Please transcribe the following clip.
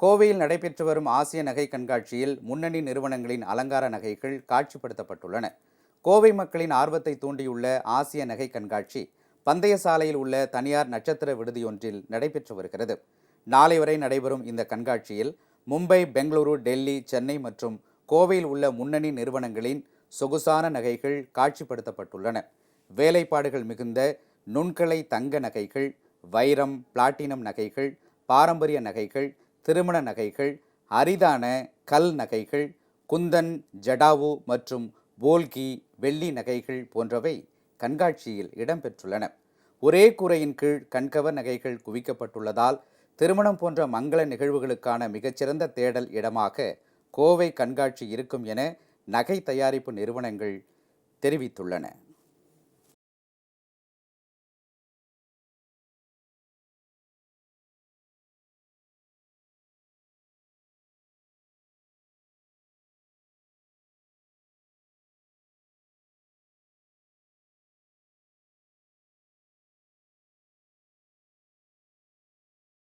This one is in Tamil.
கோவையில் நடைபெற்று வரும் ஆசிய நகை கண்காட்சியில் முன்னணி நிறுவனங்களின் அலங்கார நகைகள் காட்சிப்படுத்தப்பட்டுள்ளன. கோவை மக்களின் ஆர்வத்தை தூண்டியுள்ள ஆசிய நகை கண்காட்சி பந்தய சாலையில் உள்ள தனியார் நட்சத்திர விடுதியொன்றில் நடைபெற்று வருகிறது. நாளை வரை நடைபெறும் இந்த கண்காட்சியில் மும்பை பெங்களூரு டெல்லி சென்னை மற்றும் கோவையில் உள்ள முன்னணி நிறுவனங்களின் சொகுசான நகைகள் காட்சிப்படுத்தப்பட்டுள்ளன. வேலைப்பாடுகள் மிகுந்த நுண்கலை தங்க நகைகள் வைரம் பிளாட்டினம் நகைகள் பாரம்பரிய நகைகள் திருமண நகைகள் அரிதான கல் நகைகள் குந்தன் ஜடாவு மற்றும் போல்கி வெள்ளி நகைகள் போன்றவை கண்காட்சியில் இடம்பெற்றுள்ளன. ஒரே கூரையின் கீழ் கண்கவர் நகைகள் குவிக்கப்பட்டுள்ளதால் திருமணம் போன்ற மங்கள நிகழ்வுகளுக்கான மிகச்சிறந்த தேடல் இடமாக கோவை கண்காட்சி இருக்கும் என நகை தயாரிப்பு நிறுவனங்கள் தெரிவித்துள்ளன.